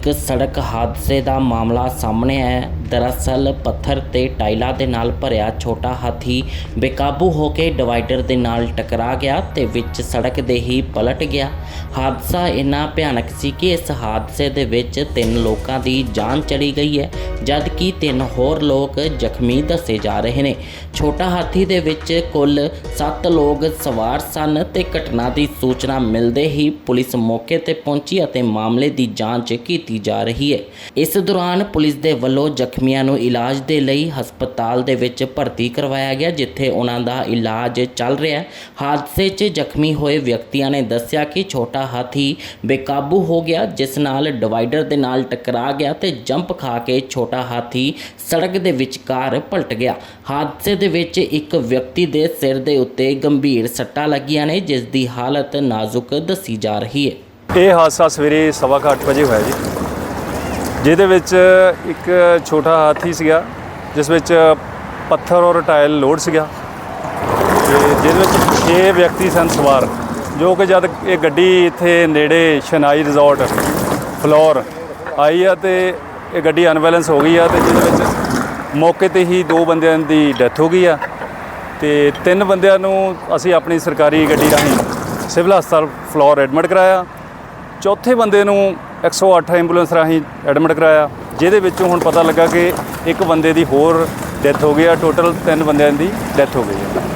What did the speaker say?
ਇੱਕ ਸੜਕ ਹਾਦਸੇ ਦਾ ਮਾਮਲਾ ਸਾਹਮਣੇ ਹੈ। ਦਰਅਸਲ ਪੱਥਰ ਤੇ ਟਾਈਲਾਂ ਦੇ ਨਾਲ ਭਰਿਆ ਛੋਟਾ ਹਾਥੀ ਬੇਕਾਬੂ ਹੋ ਕੇ ਡਿਵਾਈਡਰ ਦੇ ਨਾਲ ਟਕਰਾ ਗਿਆ ਤੇ ਵਿੱਚ ਸੜਕ ਦੇ ਹੀ ਪਲਟ ਗਿਆ ਹਾਦਸਾ ਇੰਨਾ ਭਿਆਨਕ ਸੀ ਕਿ ਇਸ ਹਾਦਸੇ ਦੇ ਵਿੱਚ ਤਿੰਨ ਲੋਕਾਂ ਦੀ ਜਾਨ ਚਲੀ ਗਈ ਹੈ, ਜਦਕਿ ਤਿੰਨ ਹੋਰ ਲੋਕ ਜ਼ਖਮੀ ਦੱਸੇ ਜਾ ਰਹੇ ਨੇ ਛੋਟਾ ਹਾਥੀ ਦੇ ਵਿੱਚ ਕੁੱਲ 7 ਲੋਕ ਸਵਾਰ ਸਨ ਤੇ ਘਟਨਾ ਦੀ ਸੂਚਨਾ ਮਿਲਦੇ ਹੀ ਪੁਲਿਸ ਮੌਕੇ ਤੇ ਪਹੁੰਚੀ ਅਤੇ ਮਾਮਲੇ ਦੀ ਜਾਂਚ ਕੀਤੀ ਜਾ ਰਹੀ ਹੈ। ਇਸ ਦੌਰਾਨ ਪੁਲਿਸ ਦੇ ਵੱਲੋਂ ਜ਼ਖਮੀਆਂ ਨੂੰ ਇਲਾਜ ਦੇ ਲਈ ਹਸਪਤਾਲ ਦੇ ਵਿੱਚ ਭਰਤੀ ਕਰਵਾਇਆ ਗਿਆ, ਜਿੱਥੇ ਉਹਨਾਂ ਦਾ ਇਲਾਜ ਚੱਲ ਰਿਹਾ ਹੈ। ਹਾਦਸੇ 'ਚ ਜ਼ਖਮੀ ਹੋਏ ਵਿਅਕਤੀਆਂ ਨੇ ਦੱਸਿਆ ਕਿ ਛੋਟਾ ਹਾਥੀ ਬੇਕਾਬੂ ਹੋ ਗਿਆ, ਜਿਸ ਨਾਲ ਡਿਵਾਈਡਰ ਦੇ ਨਾਲ ਟਕਰਾ ਗਿਆ ਤੇ ਜੰਪ ਖਾ ਕੇ ਛੋਟਾ ਹਾਥੀ ਸੜਕ ਦੇ ਵਿਚਕਾਰ ਪਲਟ ਗਿਆ। ਹਾਦਸੇ ਦੇ ਵਿੱਚ ਇੱਕ ਵਿਅਕਤੀ ਦੇ ਸਿਰ ਦੇ ਉੱਤੇ ਗੰਭੀਰ ਸੱਟਾਂ ਲੱਗੀਆਂ ਨੇ, ਜਿਸ ਦੀ ਹਾਲਤ ਨਾਜ਼ੁਕ ਦੱਸੀ ਜਾ ਰਹੀ ਹੈ। ਇਹ ਹਾਦਸਾ ਸਵੇਰੇ ਸਵਾ ਕੁ ਅੱਠ ਵਜੇ ਹੋਇਆ ਜੀ। ਜਿਹਦੇ ਵਿੱਚ ਇੱਕ ਛੋਟਾ ਹਾਥੀ ਸੀਗਾ, ਜਿਸ ਵਿੱਚ ਪੱਥਰ ਔਰ ਟਾਇਲ ਲੋਡ ਸੀਗਾ। ਤੇ ਜਿਹਦੇ ਵਿੱਚ 6 ਵਿਅਕਤੀ ਸਨ ਸਵਾਰ, ਜੋ ਕਿ ਜਦ ਇਹ ਗੱਡੀ ਇੱਥੇ ਨੇੜੇ ਸ਼ਨਾਈ ਰਿਜ਼ੋਰਟ, ਫਲੋਰ ਆਈ ਆ ਤੇ ਇਹ ਗੱਡੀ ਅਨਬੈਲੈਂਸ ਹੋ ਗਈ ਆ ਤੇ ਜਿਹਦੇ ਵਿੱਚ ਮੌਕੇ ਤੇ ਹੀ ਦੋ ਬੰਦਿਆਂ ਦੀ ਡੈਥ ਹੋ ਗਈ ਆ। ਤੇ ਤਿੰਨ ਬੰਦਿਆਂ ਨੂੰ ਅਸੀਂ ਆਪਣੀ ਸਰਕਾਰੀ ਗੱਡੀ ਰਾਹੀਂ ਸਿਵਲ ਹਸਪਤਾਲ ਫਲੋਰ ਐਡਮਿਟ ਕਰਾਇਆ। ਚੌਥੇ ਬੰਦੇ ਨੂੰ 108 ਐਂਬੂਲੈਂਸ ਰਾਹੀਂ ਐਡਮਿਟ ਕਰਾਇਆ, ਜਿਹਦੇ ਵਿੱਚੋਂ ਹੁਣ ਪਤਾ ਲੱਗਾ ਕਿ ਇੱਕ ਬੰਦੇ ਦੀ ਹੋਰ ਡੈਥ ਹੋ ਗਈ ਆ, ਟੋਟਲ ਤਿੰਨ ਬੰਦਿਆਂ ਦੀ ਡੈਥ ਹੋ ਗਈ ਹੈ